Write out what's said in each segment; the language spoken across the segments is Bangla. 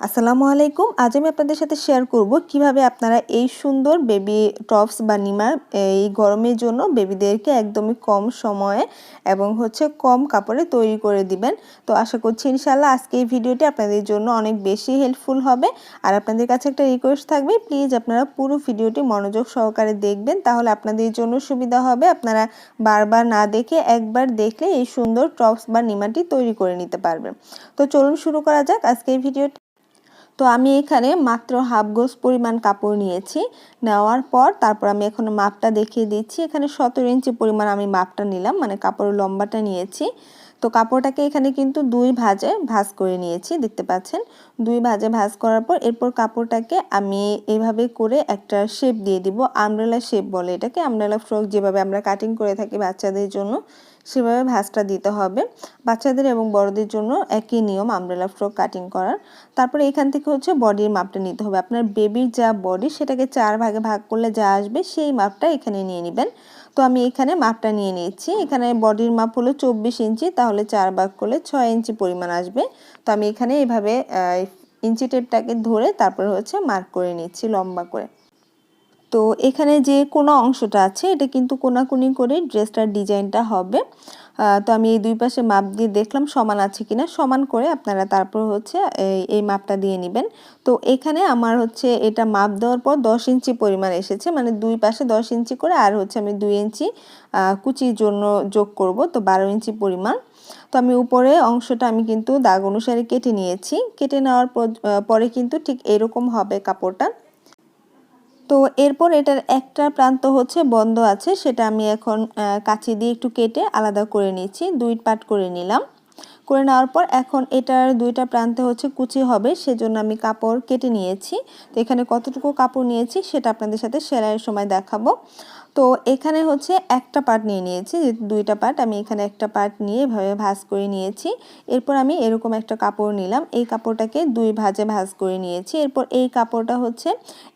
আসসালামু আলাইকুম। আজ আমি আপনাদের সাথে শেয়ার করব কীভাবে আপনারা এই সুন্দর বেবি টপস বা নিমার এই গরমের জন্য বেবিদেরকে একদমই কম সময়ে এবং হচ্ছে কম কাপড়ে তৈরি করে দিবেন। তো আশা করছি ইনশাল্লাহ আজকে এই ভিডিওটি আপনাদের জন্য অনেক বেশি হেল্পফুল হবে। আর আপনাদের কাছে একটা রিকোয়েস্ট থাকবে প্লিজ আপনারা পুরো ভিডিওটি মনোযোগ সহকারে দেখবেন, তাহলে আপনাদের জন্য সুবিধা হবে। আপনারা বারবার না দেখে একবার দেখলে এই সুন্দর টপস বা নিমাটি তৈরি করে নিতে পারবেন। তো চলুন শুরু করা যাক। আজকে এই ভিডিওটি তো আমি এখানে মাত্র হাফ গোজ পরিমাণ কাপড় নিয়েছি। নেওয়ার পর তারপর আমি এখন মাপটা দেখিয়ে দিচ্ছি। এখানে সতেরো ইঞ্চি পরিমাণ আমি মাপটা নিলাম মানে কাপড়ের লম্বাটা নিয়েছি। তো কাপড়টাকে এখানে কিন্তু দুই ভাজে ভাজ করে নিয়েছি, দেখতে পাচ্ছেন? দুই ভাজে ভাজ করার পর এরপর কাপড়টাকে আমি এইভাবে করে একটা শেপ দিয়ে দিব আমব্রেলা শেপ বলে এটাকে আমব্রেলা ফ্রক যেভাবে আমরা কাটিং করে থাকি বাচ্চাদের জন্য, সেভাবে ভাঁজটা দিতে হবে। বাচ্চাদের এবং বড়দের জন্য একই নিয়ম আমব্রেলা ফ্রক কাটিং করার। তারপরে এখান থেকে হচ্ছে বডির মাপটা নিতে হবে। আপনার বেবির যা বডি সেটাকে চার ভাগে ভাগ করলে যা আসবে সেই মাপটা এখানে নিয়ে নেবেন। তো আমি এখানে মাপটা নিয়ে নিয়েছি। এখানে বডির মাপ হলো চব্বিশ ইঞ্চি, তাহলে চার ভাগ করলে ছয় ইঞ্চি পরিমাণ আসবে। তো আমি এখানে এইভাবে ইঞ্চি টেপটাকে ধরে তারপর হচ্ছে মার্ক করে নিচ্ছি লম্বা করে। তো এখানে যে কোনো অংশটা আছে, এটা কিন্তু কোনাকুনি করে ড্রেসটার ডিজাইনটা হবে। তো আমি এই দুই পাশে মাপ দিয়ে দেখলাম সমান আছে কিনা। সমান করে আপনারা তারপর হচ্ছে এই মাপটা দিয়ে নেবেন। তো এখানে আমার হচ্ছে এটা মাপ দেওয়ার পর দশ ইঞ্চি পরিমাণ এসেছে। মানে দুই পাশে দশ ইঞ্চি করে আর হচ্ছে আমি দুই ইঞ্চি কুচির জন্য যোগ করব তো বারো ইঞ্চি পরিমাণ। তো আমি উপরে অংশটা আমি কিন্তু দাগ অনুসারে কেটে নিয়েছি। কেটে নেওয়ার পরে কিন্তু ঠিক এরকম হবে কাপড়টা। তো এরপর এটার একটা প্রান্ত হচ্ছে বন্ধ আছে, সেটা আমি এখন কাঁচি দিয়ে একটু কেটে আলাদা করে নিচ্ছি, দুই পাট করে নিলাম। করে নেওয়ার পর এখন এটার দুইটা প্রান্তে হচ্ছে কুচি হবে, সেজন্য আমি কাপড় কেটে নিয়েছি। তো এখানে কতটুকু কাপড় নিয়েছি সেটা আপনাদের সাথে সেলাইয়ের সময় দেখাবো। তো এখানে হচ্ছে একটা পার্ট নিয়ে নিয়েছি দুইটা পার্ট আমি এখানে একটা পার্ট নিয়ে এভাবে ভাজ করে নিয়েছি। এরপর আমি এরকম একটা কাপড় নিলাম, এই কাপড়টাকে দুই ভাজে ভাজ করে নিয়েছি। এরপর এই কাপড়টা হচ্ছে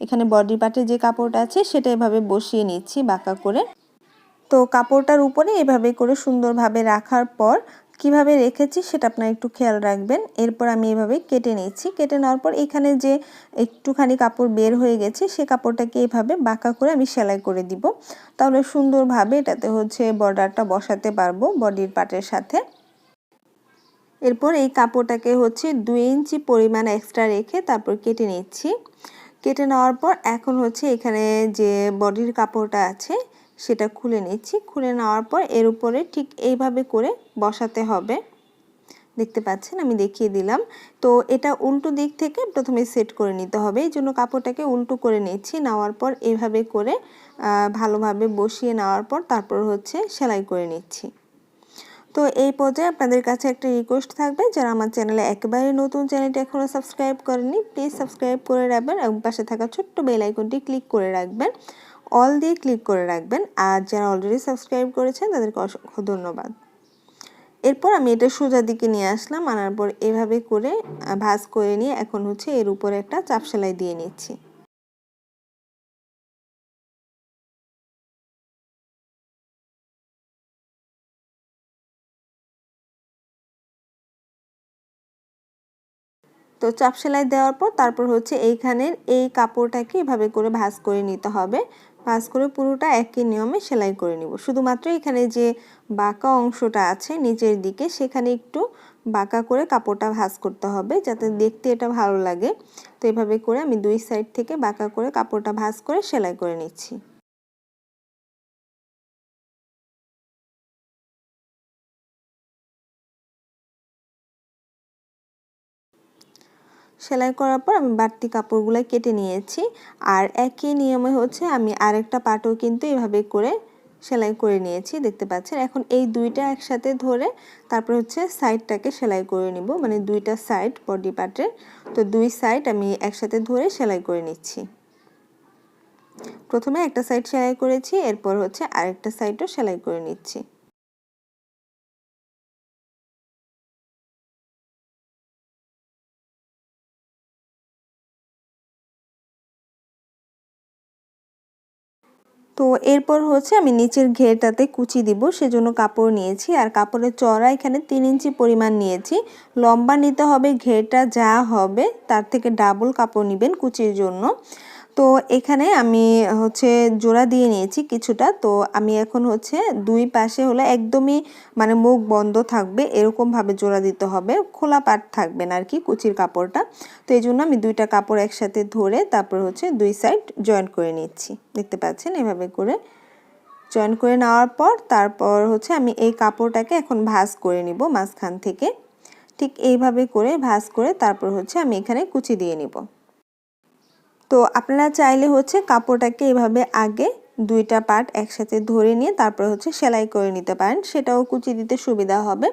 এখানে বডি পার্টে যে কাপড়টা আছে সেটা এভাবে বসিয়ে নিচ্ছি বাঁকা করে। তো কাপড়টার উপরে এভাবে করে সুন্দরভাবে রাখার পর কীভাবে রেখেছি সেটা আপনারা একটু খেয়াল রাখবেন। এরপর আমি এভাবে কেটে নিচ্ছি কেটে নেওয়ার পর এখানে যে একটুখানি কাপড় বের হয়ে গেছে, সে কাপড়টাকে এভাবে বাঁকা করে আমি সেলাই করে দিব। তাহলে সুন্দরভাবে এটাতে হচ্ছে বর্ডারটা বসাতে পারব বডির পার্টের সাথে। এরপর এই কাপড়টাকে হচ্ছে দুই ইঞ্চি পরিমাণ এক্সট্রা রেখে তারপর কেটে নিচ্ছি। কেটে নেওয়ার পর এখন হচ্ছে এখানে যে বডির কাপড়টা আছে সেটা খুলে নিচ্ছি। খুলে নেওয়ার পর এর উপরে ঠিক এইভাবে করে বসাতে হবে। দেখতে পাচ্ছেন, আমি দেখিয়ে দিলাম। তো এটা উল্টো দিক থেকে প্রথমে সেট করে নিতে হবে। এই জন্য কাপড়টাকে উল্টো করে নিচ্ছি। নেওয়ার পর এভাবে করে ভালোভাবে বসিয়ে নেওয়ার পর তারপর হচ্ছে সেলাই করে নিচ্ছি। তো এই পর্যায়ে আপনাদের কাছে একটা রিকোয়েস্ট থাকবে। যারা আমার চ্যানেলে একেবারে নতুন, চ্যানেলটি এখনও সাবস্ক্রাইব করেনি প্লিজ সাবস্ক্রাইব করে রাখবেন এবং পাশে থাকা ছোট্ট বেল আইকনটি ক্লিক করে রাখবেন। অল দিয়ে ক্লিক করে রাখবেন। আর যারা অলরেডি সাবস্ক্রাইব করেছেন, তাদেরকে অসংখ্য ধন্যবাদ। এরপর আমি এটা সোজা দিকে নিয়ে আসলাম। আনার পর এভাবে করে ভাজ করে নিয়ে এখন হচ্ছে এর উপরে একটা চাপ সেলাই দিয়ে নিচ্ছি। তো চাপ সেলাই দেওয়ার পর তারপর হচ্ছে এইখানের এই কাপড়টাকে এভাবে করে ভাজ করে নিতে হবে। ভাজ করে পুরোটা একই নিয়মে সেলাই করে নিব। শুধুমাত্র এখানে যে বাঁকা অংশটা আছে নিচের দিকে সেখানে একটু বাঁকা করে কাপড়টা ভাজ করতে হবে যাতে দেখতে এটা ভালো লাগে। তো এভাবে করে আমি দুই সাইড থেকে বাঁকা করে কাপড়টা ভাঁজ করে সেলাই করে নিচ্ছি। সেলাই করার পর আমি বাড়তি কাপড়গুলো কেটে নিয়েছি। আর একই নিয়মে হচ্ছে আমি আরেকটা পাটও কিন্তু এভাবে করে সেলাই করে নিয়েছি, দেখতে পাচ্ছেন? এখন এই দুইটা একসাথে ধরে তারপর হচ্ছে সাইডটাকে সেলাই করে নিব মানে দুইটা সাইড বডি পার্টের। তো দুই সাইড আমি একসাথে ধরে সেলাই করে নিচ্ছি। প্রথমে একটা সাইড সেলাই করেছি, এরপর হচ্ছে আরেকটা সাইডও সেলাই করে নিচ্ছি। তো এরপর হচ্ছে আমি নিচের ঘেরটাতে কুচি দিব, সেজন্য কাপড় নিয়েছি। আর কাপড়ের চড়া এখানে তিন ইঞ্চি পরিমাণ নিয়েছি। লম্বা নিতে হবে, ঘেরটা যা হবে তার থেকে ডাবল কাপড় নেবেন কুচির জন্য। তো এখানে আমি হচ্ছে জোড়া দিয়ে নিয়েছি কিছুটা। তো আমি এখন হচ্ছে দুই পাশে হলে একদমই মানে মুখ বন্ধ থাকবে, এরকমভাবে জোড়া দিতে হবে। খোলা পাট থাকবে না আর কি কুচির কাপড়টা। তো এই জন্য আমি দুইটা কাপড় একসাথে ধরে তারপর হচ্ছে দুই সাইড জয়েন করে নিচ্ছি। দেখতে পাচ্ছেন এভাবে করে জয়েন করে নেওয়ার পর তারপর হচ্ছে আমি এই কাপড়টাকে এখন ভাজ করে নিব মাঝখান থেকে। ঠিক এইভাবে করে ভাজ করে তারপর হচ্ছে আমি এখানে কুচি দিয়ে নিব। তো আপনারা চাইলে হচ্ছে কাপড়টাকে এভাবে আগে দুইটা পার্ট একসাথে ধরে নিয়ে তারপরে হচ্ছে সেলাই করে নিতে পারেন। সেটাও কুচি দিতে সুবিধা হবে।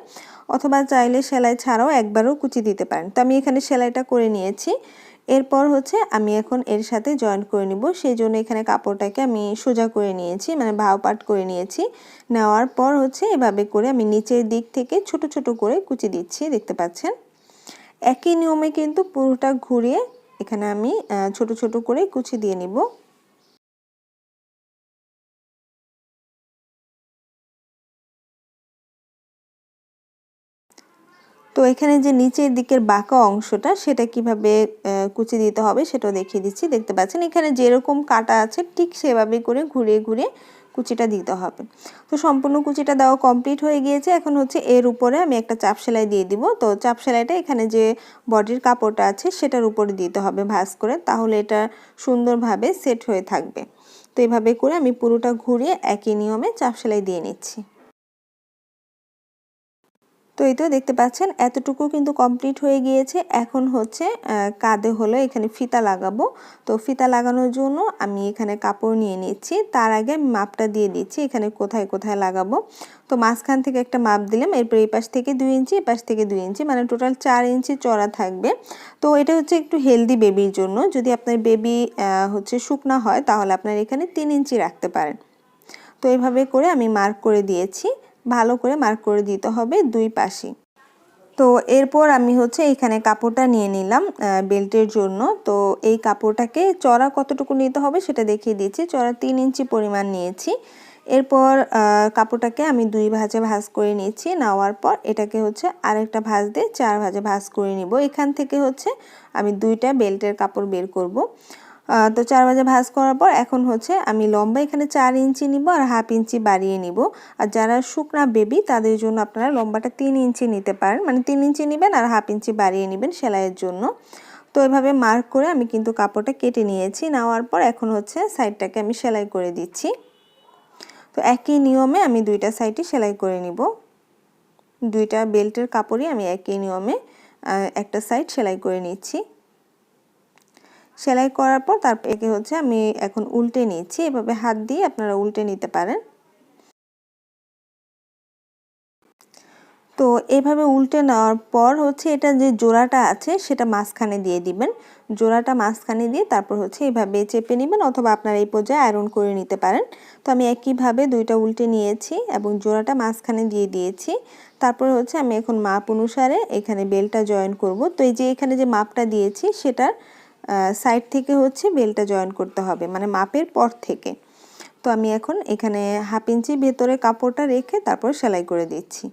অথবা চাইলে সেলাই ছাড়াও একবারও কুচি দিতে পারেন। তো আমি এখানে সেলাইটা করে নিয়েছি। এরপর হচ্ছে আমি এখন এর সাথে জয়েন করে নিব। সেই জন্য এখানে কাপড়টাকে আমি সোজা করে নিয়েছি মানে ভাও পাট করে নিয়েছি। নেওয়ার পর হচ্ছে এভাবে করে আমি নিচের দিক থেকে ছোট ছোট করে কুচি দিচ্ছি, দেখতে পাচ্ছেন? একই নিয়মে কিন্তু পুরোটা ঘুরিয়ে এখানে আমি ছোট ছোট করে কুচি দিয়ে নিব। তো এখানে যে নিচের দিকের বাঁকা অংশটা, সেটা কীভাবে কুচি দিতে হবে সেটাও দেখিয়ে দিচ্ছি। দেখতে পাচ্ছেন, এখানে যেরকম কাটা আছে, ঠিক সেভাবে করে ঘুরিয়ে ঘুরিয়ে কুচিটা দিতে হবে। তো সম্পূর্ণ কুচিটা দেওয়া কমপ্লিট হয়ে গিয়েছে। এখন হচ্ছে এর উপরে আমি একটা চাপ সেলাই দিয়ে দিব। তো চাপ সেলাইটা এখানে যে বডির কাপড়টা আছে সেটার উপরে দিতে হবে ভাস করে। তাহলে এটা সুন্দরভাবে সেট হয়ে থাকবে। তো এভাবে করে আমি পুরোটা ঘুরিয়ে একই নিয়মে চাপ সেলাই দিয়ে নিচ্ছি। তো এই তো দেখতে পাচ্ছেন, এতটুকু কিন্তু কমপ্লিট হয়ে গিয়েছে। এখন হচ্ছে কাঁধে হলো এখানে ফিতা লাগাবো। তো ফিতা লাগানোর জন্য আমি এখানে কাপড় নিয়ে নিচ্ছি। তার আগে আমি মাপটা দিয়ে দিচ্ছি, এখানে কোথায় কোথায় লাগাবো। তো মাঝখান থেকে একটা মাপ দিলাম, এরপর এই পাশ থেকে দুই ইঞ্চি এই পাশ থেকে দুই ইঞ্চি মানে টোটাল চার ইঞ্চি চড়া থাকবে। তো এটা হচ্ছে একটু হেলদি বেবির জন্য। যদি আপনার বেবি হচ্ছে শুকনা হয়, তাহলে আপনার এখানে তিন ইঞ্চি রাখতে পারেন। তো এইভাবে করে আমি মার্ক করে দিয়েছি। ভালো করে মার্ক করে দিতে হবে দুই পাশে। তো এরপর আমি হচ্ছে এখানে কাপড়টা নিয়ে নিলাম বেল্টের জন্য। তো এই কাপড়টাকে চড়া কতটুকু নিতে হবে সেটা দেখিয়ে দিয়েছি চড়া তিন ইঞ্চি পরিমাণ নিয়েছি। এরপর কাপড়টাকে আমি দুই ভাজে ভাজ করে নিয়েছি নেওয়ার পর এটাকে হচ্ছে আরেকটা ভাজ দিয়ে চার ভাজে ভাজ করে নিব। এখান থেকে হচ্ছে আমি দুইটা বেল্টের কাপড় বের করব। তো চার বাজে ভাজ করার পর এখন হচ্ছে আমি লম্বা এখানে চার ইঞ্চি নিব আর হাফ ইঞ্চি বাড়িয়ে নিব। আর যারা শুকনা বেবি তাদের জন্য আপনারা লম্বাটা তিন ইঞ্চি নিতে পারেন। মানে তিন ইঞ্চি নেবেন আর হাফ ইঞ্চি বাড়িয়ে নেবেন সেলাইয়ের জন্য। তো এভাবে মার্ক করে আমি কিন্তু কাপড়টা কেটে নিয়েছি। নেওয়ার পর এখন হচ্ছে সাইডটাকে আমি সেলাই করে দিচ্ছি। তো একই নিয়মে আমি দুইটা সাইডই সেলাই করে নিব। দুইটা বেল্টের কাপড়ই আমি একই নিয়মে একটা সাইড সেলাই করে নিচ্ছি। সেলাই করার পর তারপর একে হচ্ছে আমি এখন উল্টে নিচ্ছি। এভাবে হাত দিয়ে আপনারা উল্টে নিতে পারেন। তো এভাবে উল্টে নেওয়ার পর হচ্ছে এটা যে জোড়াটা আছে সেটা মাঝখানে দিয়ে দিবেন। জোড়াটা মাঝখানে দিয়ে তারপর হচ্ছে এভাবে চেপে নেবেন অথবা আপনারা এই পর্যায়ে আয়রন করে নিতে পারেন। তো আমি একইভাবে দুইটা উল্টে নিয়েছি এবং জোড়াটা মাঝখানে দিয়ে দিয়েছি। তারপর হচ্ছে আমি এখন মাপ অনুসারে এখানে বেলটা জয়েন করব। তো এই যে এখানে যে মাপটা দিয়েছি সেটার সাইড থেকে হচ্ছে বেলটা জয়েন করতে হবে মানে মাপের পর থেকে। তো আমি এখন এখানে হাফ ইঞ্চি ভেতরে কাপড়টা রেখে তারপর সেলাই করে দিচ্ছি।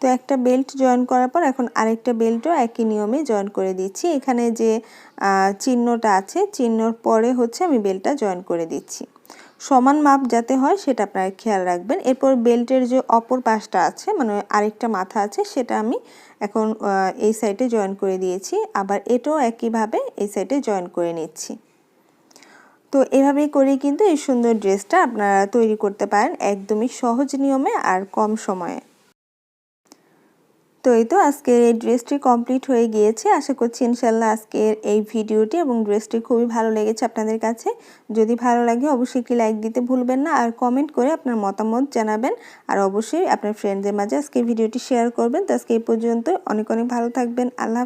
তো একটা বেল্ট জয়েন করার পর এখন আরেকটা বেল্টও একই নিয়মে জয়েন করে দিচ্ছি। এখানে যে চিহ্নটা আছে, চিহ্নর পরে হচ্ছে আমি বেল্টটা জয়েন করে দিচ্ছি। সমান মাপ যাতে হয় সেটা আপনারা খেয়াল রাখবেন। এরপর বেল্টের যে অপর পাশটা আছে মানে আরেকটা মাথা আছে, সেটা আমি এখন এই সাইডে জয়েন করে দিয়েছি। আবার এটাও একইভাবে এই সাইডে জয়েন করে নিচ্ছি। তো এভাবে করে কিন্তু এই সুন্দর ড্রেসটা আপনারা তৈরি করতে পারেন একদমই সহজ নিয়মে আর কম সময়ে। তো এই তো আজকের এই ড্রেসটি কমপ্লিট হয়ে গিয়েছে। আশা করছি ইনশাল্লাহ আজকের এই ভিডিওটি এবং ড্রেসটি খুবই ভালো লেগেছে আপনাদের কাছে। যদি ভালো লাগে অবশ্যই একটি লাইক দিতে ভুলবেন না আর কমেন্ট করে আপনার মতামত জানাবেন। আর অবশ্যই আপনার ফ্রেন্ডদের মাঝে আজকে ভিডিওটি শেয়ার করবেন। তো আজকে এই পর্যন্ত অনেক অনেক ভালো থাকবেন। আল্লাহ